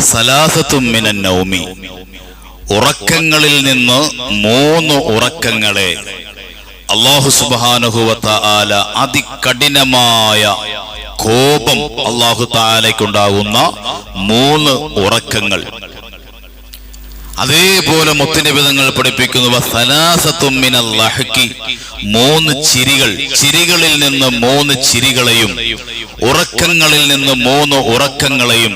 സലാസത്തുമ്മിനൻ നൗമി. ഉറക്കങ്ങളിൽ നിന്ന് മൂന്ന് ഉറക്കങ്ങളെ അള്ളാഹു സുബാനുഹുവത്ത ആല അതികഠിനമായ കോപം അള്ളാഹു താലയ്ക്കുണ്ടാകുന്ന മൂന്ന് ഉറക്കങ്ങൾ. അതേപോലെ മുത്തുനിബിതങ്ങൾ പഠിപ്പിക്കുന്നു. മൂന്ന് ചിരികൾ. ചിരികളിൽ നിന്ന് മൂന്ന് ചിരികളെയും ഉറക്കങ്ങളിൽ നിന്ന് മൂന്ന് ഉറക്കങ്ങളെയും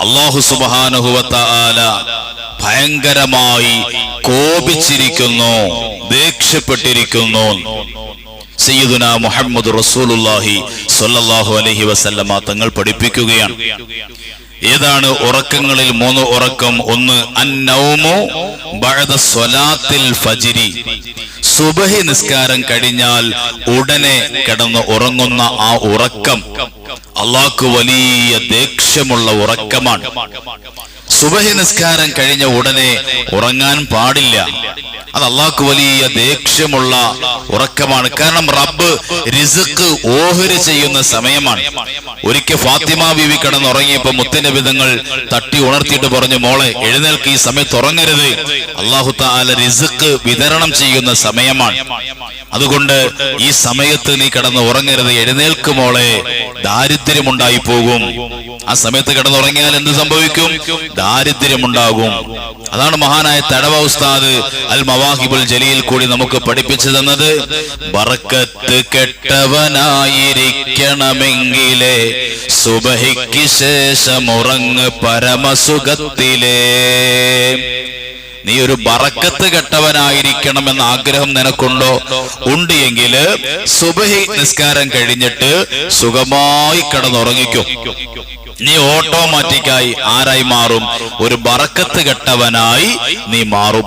അള്ളാഹു സുബാനുഹുവത്ത ആല ഭയങ്കരമായി കോപിച്ചിരിക്കുന്നു ദേഷ്യപ്പെട്ടിരിക്കുന്നു. സയ്യിദുന മുഹമ്മദ് റസൂലുള്ളാഹി സ്വല്ലല്ലാഹു അലൈഹി വസല്ലമ തങ്ങൾ പഠിപ്പിക്കുകയാണ്. ഏതാണ് ഉറക്കങ്ങളിൽ മൂന്ന് ഉറക്കം? ഒന്ന് അന്നൗമു സ്വലാത്തിൽ ഫജിരി. സുബഹി നിസ്കാരം കഴിഞ്ഞാൽ ഉടനെ കിടന്ന് ഉറങ്ങുന്ന ആ ഉറക്കം അള്ളാഹ്ക്ക് വലിയ ദേഷ്യമുള്ള ഉറക്കമാണ്. സുബഹി നിസ്കാരം കഴിഞ്ഞ ഉടനെ ഉറങ്ങാൻ പാടില്ല. അത് അള്ളാഹ്ക്ക് വലിയ ദേഷ്യമുള്ള ഉറക്കമാണ്. കാരണം റബ്ബ് റിസുക്ക് ഓഹരി ചെയ്യുന്ന സമയമാണ്. ഒരിക്കൽ ഫാത്തിമ ബീവി കിടന്നുറങ്ങിയപ്പോ മുത്തനബിതങ്ങൾ തട്ടി ഉണർത്തിയിട്ട് പറഞ്ഞു മോളെ എഴുന്നേൽക്ക് ഈ സമയത്ത് ഉറങ്ങരുത്. അള്ളാഹു താല റിസുക്ക് വിതരണം ചെയ്യുന്ന സമയമാണ്. അതുകൊണ്ട് ഈ സമയത്ത് നീ കിടന്ന് ഉറങ്ങരുത്. എഴുന്നേൽക്ക് മോളെ. ദാരിദ്ര്യമുണ്ടായി പോകും ആ സമയത്ത് കിടന്നുറങ്ങിയാൽ എന്ത് സംഭവിക്കും? ദാരിദ്ര്യമുണ്ടാകും. അതാണ് മഹാനായ തടവ ഉസ്താദ് അൽ മവാഹിബുൽ ജലീൽ കൂടി നമുക്ക് പഠിപ്പിച്ചു തന്നത് ബർക്കത്ത് കെട്ടവനായിരിക്കണമെങ്കിലേ സുബഹിക്ക് ശേഷം ഉറങ്ങ് പരമസുഖത്തിലേ. നീ ഒരു ബറക്കത്ത് കെട്ടവനായിരിക്കണം എന്ന ആഗ്രഹം നിനക്കുണ്ടോ? ഉണ്ട് എങ്കിൽ സുബഹി നിസ്കാരം കഴിഞ്ഞിട്ട് സുഖമായി കിടന്നുറങ്ങിക്കും. നീ ഓട്ടോമാറ്റിക്കായി ആരായി മാറും? ഒരു ബറക്കത്ത് കെട്ടവനായി നീ മാറും.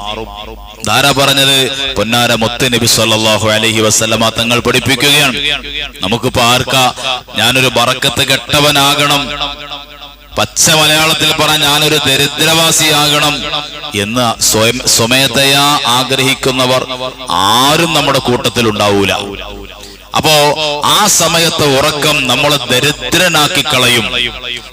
ധാരാ പറഞ്ഞത് പൊന്നാര മൊത്ത നബി സല്ലാഹു അലഹി വസല്ലമ തങ്ങൾ പഠിപ്പിക്കുകയാണ്. നമുക്കിപ്പോ ആർക്ക ഞാനൊരു ബറക്കത്ത് കെട്ടവനാകണം? പച്ച മലയാളത്തിൽ പറഞ്ഞ ഞാനൊരു ദരിദ്രവാസിയാകണം എന്ന് സ്വയം സ്വമേധയാ ആഗ്രഹിക്കുന്നവർ ആരും നമ്മുടെ കൂട്ടത്തിൽ ഉണ്ടാവൂല അപ്പോ ആ സമയത്ത് ഉറക്കം നമ്മളെ ദരിദ്രനാക്കി കളയും.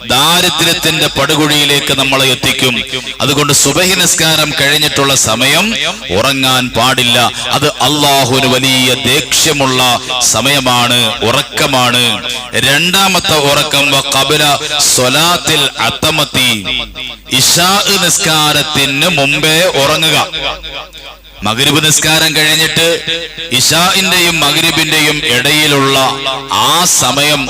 ദാരിദ്ര്യത്തിന്റെ പടുകുഴിയിലേക്ക് നമ്മളെ എത്തിക്കും. അതുകൊണ്ട് സുബഹി നിസ്കാരം കഴിഞ്ഞിട്ടുള്ള സമയം ഉറങ്ങാൻ പാടില്ല. അത് അള്ളാഹുവിന് വലിയ ദേഷ്യമുള്ള സമയമാണ് ഉറക്കമാണ്. രണ്ടാമത്തെ ഉറക്കം കബല സ്വലാത്തിൽ അത്തമത്തി. ഇഷാ നിസ്കാരത്തിന് മുമ്പേ ഉറങ്ങുക. മകരിബ് നിസ്കാരം കഴിഞ്ഞിട്ട് ഇഷാഇന്റെയും മകരിബിന്റെയും ഇടയിലുള്ള ആ സമയം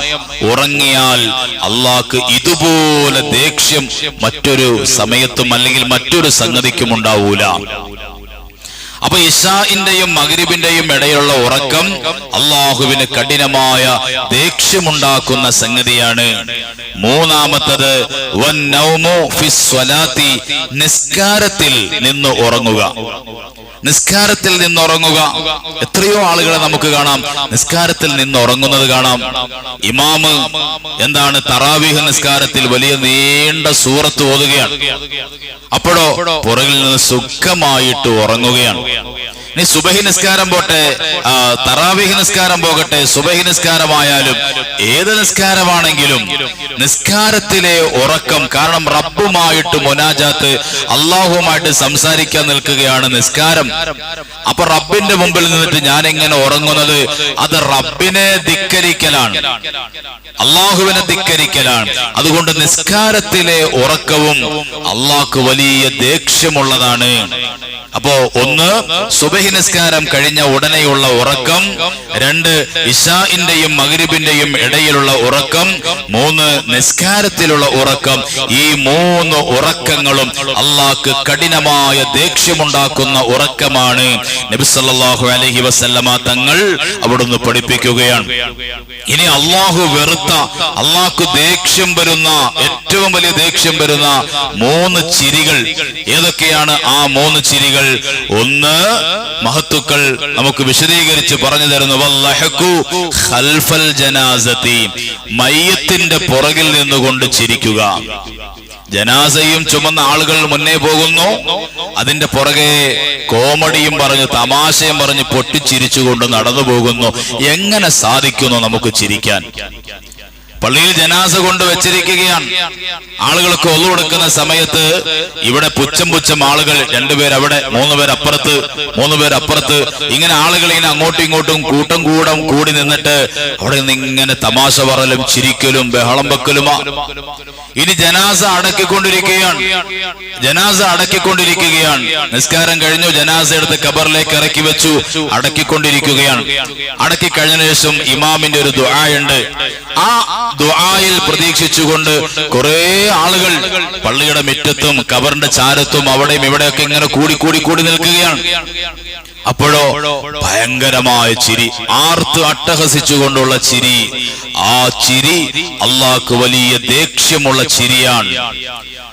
ഉറങ്ങിയാൽ അള്ളാഹ്ക്ക് ഇതുപോലെ ദേഷ്യം മറ്റൊരു സമയത്തും അല്ലെങ്കിൽ മറ്റൊരു സംഗതിക്കും ഉണ്ടാവൂല. അപ്പൊ ഇഷാഇന്റെയും മകരിബിന്റെയും ഇടയിലുള്ള ഉറക്കം അള്ളാഹുവിന് കഠിനമായ ദേഷ്യമുണ്ടാക്കുന്ന സംഗതിയാണ്. മൂന്നാമത്തത് നിസ്കാരത്തിൽ നിന്ന് ഉറങ്ങുക. നിസ്കാരത്തിൽ നിന്ന് ഉറങ്ങുക. എത്രയോ ആളുകളെ നമുക്ക് കാണാം. നിസ്കാരത്തിൽ നിന്ന് ഉറങ്ങുന്നത് കാണാം. ഇമാമ് എന്താണ് തറാവീഹ് നിസ്കാരത്തിൽ വലിയ നീണ്ട സൂറത്ത് ഓതുകയാണ്. അപ്പോഴോ പുറകിൽ നിന്ന് സുഖമായിട്ട് ഉറങ്ങുകയാണ്. നോക്കുകയാണ് നീ സുബഹി നിസ്കാരം പോട്ടെ തറാവിഹി നിസ്കാരം പോകട്ടെ സുബഹി നിസ്കാരമായാലും ഏത് നിസ്കാരമാണെങ്കിലും നിസ്കാരത്തിലെ ഉറക്കം കാരണം റബ്ബുമായിട്ട് മൊനാജാത്ത് അള്ളാഹുമായിട്ട് സംസാരിക്കാൻ നിൽക്കുകയാണ് നിസ്കാരം. അപ്പൊ റബ്ബിന്റെ മുമ്പിൽ നിന്നിട്ട് ഞാൻ എങ്ങനെ ഉറങ്ങുന്നത് അത് റബ്ബിനെ ധിക്കരിക്കലാണ്. അള്ളാഹുവിനെ ധിക്കരിക്കലാണ്. അതുകൊണ്ട് നിസ്കാരത്തിലെ ഉറക്കവും അള്ളാഹ്ക്ക് വലിയ ദേഷ്യമുള്ളതാണ്. അപ്പോ ഒന്ന് സുബഹി നിസ്കാരം കഴിഞ്ഞ ഉടനെയുള്ള ഉറക്കം രണ്ട് ഇഷാഇന്റെയും മകരിബിന്റെയും ഇടയിലുള്ള ഉറക്കം മൂന്ന് നിസ്കാരത്തിലുള്ള ഉറക്കം. ഈ മൂന്ന് ഉറക്കങ്ങളും അള്ളാഹ്ക്ക് കഠിനമായ ദേഷ്യമുണ്ടാക്കുന്ന ഉറക്കമാണ്. നബിസല്ലാഹു അലൈഹി വസല്ലമ തങ്ങൾ അവിടുന്ന് പഠിപ്പിക്കുകയാണ്. ഇനി അള്ളാഹു വെറുത്ത അള്ളാഹ്ക്ക് ദേഷ്യം വരുന്ന ഏറ്റവും വലിയ ദേഷ്യം വരുന്ന മൂന്ന് ചിരികൾ ഏതൊക്കെയാണ് ആ മൂന്ന് ചിരികൾ? ഒന്ന് മഹത്തുക്കൾ നമുക്ക് വിശദീകരിച്ച് പറഞ്ഞു തരുന്നു. ഖൽഫൽ മയ്യത്തിന്റെ പുറകിൽ നിന്നുകൊണ്ട് ചിരിക്കുക. ജനാസയും ചുമന്ന ആളുകൾ മുന്നേ പോകുന്നു. അതിന്റെ പുറകെ കോമഡിയും പറഞ്ഞ് തമാശയും പറഞ്ഞ് പൊട്ടിച്ചിരിച്ചുകൊണ്ട് നടന്നു പോകുന്നു. എങ്ങനെ സാധിക്കുന്നു നമുക്ക് ചിരിക്കാൻ? പള്ളിയിൽ ജനാസ കൊണ്ട് വെച്ചിരിക്കുകയാണ്. ആളുകൾക്ക് ഒന്നു കൊടുക്കുന്ന സമയത്ത് ഇവിടെ പുച്ഛം പുച്ഛം ആളുകൾ രണ്ടുപേർ അവിടെ മൂന്നുപേരപ്പുറത്ത് പേർ അപ്പുറത്ത് മൂന്ന് പേർ അപ്പുറത്ത്. ഇങ്ങനെ ആളുകൾ ഇങ്ങനെ അങ്ങോട്ടും ഇങ്ങോട്ടും കൂട്ടം കൂടം കൂടി നിന്നിട്ട് അവിടെ നിന്ന് ഇങ്ങനെ തമാശ പറലും ചിരിക്കലും ബഹളം വെക്കലുമാ. ഇനി ജനാസ അടക്കിക്കൊണ്ടിരിക്കുകയാണ്. ജനാസ അടക്കിക്കൊണ്ടിരിക്കുകയാണ്. നിസ്കാരം കഴിഞ്ഞു ജനാസ എടുത്ത് കബറിലേക്ക് ഇറക്കി വെച്ചു അടക്കിക്കൊണ്ടിരിക്കുകയാണ്. അടക്കി കഴിഞ്ഞ ശേഷം ഇമാമിന്റെ ഒരു ദുആയുണ്ട് ആ ദുആയിൽ പ്രതീക്ഷിച്ചുകൊണ്ട് കുറെ ആളുകൾ പള്ളിയുടെ മുറ്റത്തും കബറിന്റെ ചാരത്തും അവിടെയും ഇവിടെയൊക്കെ ഇങ്ങനെ കൂടി കൂടി കൂടി നിൽക്കുകയാണ്. അപ്പോഴോ ഭയങ്കരമായ ചിരി ആർത്ത് അട്ടഹസിച്ചുകൊണ്ടുള്ള ചിരി. ആ ചിരി അള്ളാഹ്ക്ക് വലിയ ദേഷ്യമുള്ള ചിരിയാണ്.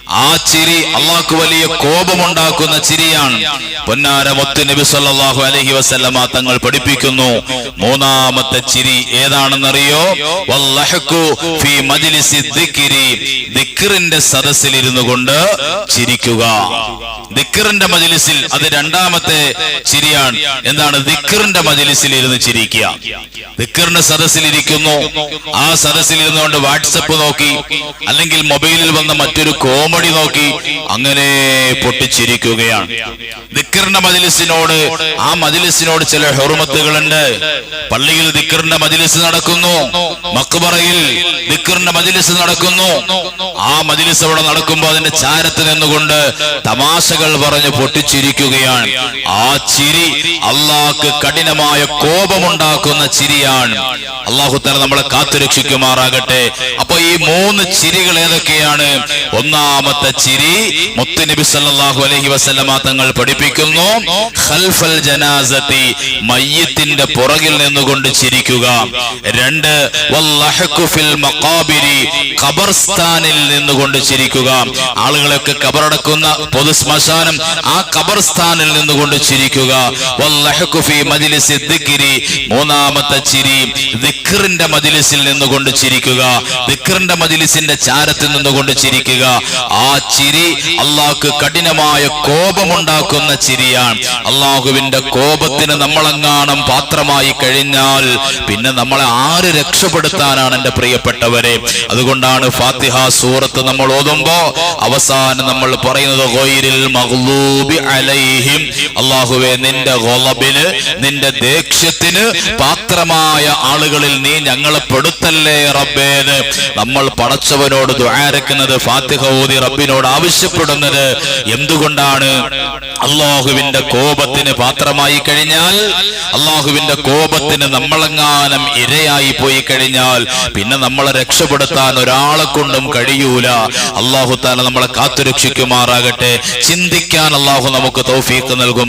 ആ ചിരി അള്ളാഹ്ക്ക് വലിയ കോപമുണ്ടാക്കുന്ന ചിരിയാണ്. പൊന്നാര മുത്ത് നബി സല്ലല്ലാഹു അലൈഹി വസല്ലമ തങ്ങൾ പഠിപ്പിക്കുന്നു. മൂന്നാമത്തെ ചിരി ഏതാണെന്നറിയോ? ദിക്കറിന്റെ സദസ്സിൽ ഇരുന്നു കൊണ്ട് ചിരിക്കുക. ദിക്റിന്റെ മജിലിസിൽ അത് രണ്ടാമത്തെ ചിരിയാണ്. എന്താണ്? ദിക്റിന്റെ മജ്ലിസിൽ ഇരുന്ന് ചിരിക്കുക. ദിക്റിന്റെ സദസ്സിലിരിക്കുന്നു. ആ സദസ്സിൽ ഇരുന്നുകൊണ്ട് വാട്സപ്പ് നോക്കി അല്ലെങ്കിൽ മൊബൈലിൽ വന്ന മറ്റൊരു കോമഡി നോക്കി അങ്ങനെ പൊട്ടിച്ചിരിക്കുകയാണ്. ദിക്കറിന്റെ മജിലിസിനോട് ആ മജിലിസിനോട് ചില ഹെറുമത്തുകളുണ്ട് പള്ളിയിൽ ദിക്കറിന്റെ മജിലിസ് നടക്കുന്നു. മക്ബറയിൽ ദിക്കറിന്റെ മജിലിസ് നടക്കുന്നു. ആ മജിലിസ് അവിടെ നടക്കുമ്പോൾ അതിന്റെ ചാരത്ത് നിന്നുകൊണ്ട് തമാശകൾ പറഞ്ഞ് പൊട്ടിച്ചിരിക്കുകയാണ്. ആ ചിരി അള്ളാഹ്ക്ക് കഠിനമായ കോപമുണ്ടാക്കുന്ന ചിരിയാണ്. അള്ളാഹു തല നമ്മളെ കാത്തുരക്ഷിക്കുമാറാകട്ടെ. അപ്പൊ ഈ മൂന്ന് ചിരികൾ ഏതൊക്കെയാണ്? ഒന്നാമത്തെ ചിരി മുത്തുനബി സല്ലാഹു അലഹി വസല്ലമ തങ്ങൾ പഠിപ്പിക്കുന്നു. ഖൽഫൽ മയ്യത്തിന്റെ പുറകിൽ നിന്നുകൊണ്ട് ചിരിക്കുക. രണ്ട് ഫിൽ ഖബർസ്ഥാനിൽ നിന്നുകൊണ്ട് ചിരിക്കുക. ആളുകളൊക്കെ കബറടക്കുന്ന പൊതു ശ്മശാനം ആ ഖബർസ്ഥാനിൽ നിന്നുകൊണ്ട് ചിരിക്കുക. മൂന്നാമത്തെ ചിരി ദിക്റിന്റെ മജ്ലിസിൽ നിന്നുകൊണ്ട് ചിരിക്കുക. ദിക്റിന്റെ മജ്ലിസിന്റെ ചാരത്തിൽ നിന്നുകൊണ്ട് ചിരിക്കുക. ആ ചിരി അള്ളാഹ്ക്ക് കഠിനമായ കോപമുണ്ടാക്കുന്ന ചിരിയാണ്. അള്ളാഹുവിന്റെ കോപത്തിന് നമ്മളെങ്ങാണം പാത്രമായി കഴിഞ്ഞാൽ പിന്നെ നമ്മളെ ആര് രക്ഷപ്പെടുത്താനാണ് എന്റെ പ്രിയപ്പെട്ടവരെ. അതുകൊണ്ടാണ് ഫാത്തിഹ സൂറത്ത് നമ്മൾ ഓതുമ്പോ അവസാനം നമ്മൾ പറയുന്നത് അലൈഹിം. അള്ളാഹുവെ നിന്റെ ഗോളബിന് നിന്റെ ദേഷ്യത്തിന് പാത്രമായ ആളുകളിൽ നീ ഞങ്ങളെ പെടുത്തല്ലേ റബ്ബേന് നമ്മൾ പടച്ചവനോട് ദ്വാരക്കുന്നത് ഫാത്തിഹ ഓതി റബ്ബിനോട് ആവശ്യപ്പെടുന്നത്. എന്തുകൊണ്ടാണ്? അള്ളാഹുവിന്റെ കോപത്തിന് പാത്രമായി കഴിഞ്ഞാൽ അള്ളാഹുവിന്റെ കോപത്തിന് നമ്മളെങ്ങാനും ഇരയായി പോയി കഴിഞ്ഞാൽ പിന്നെ നമ്മളെ രക്ഷപ്പെടുത്താൻ ഒരാളെ കൊണ്ടും കഴിയൂല. അള്ളാഹു താല നമ്മളെ കാത്തുരക്ഷിക്കുമാറാകട്ടെ. ചിന്തിക്കാൻ അള്ളാഹു നമുക്ക് തൗഫീക്ക് നൽകും.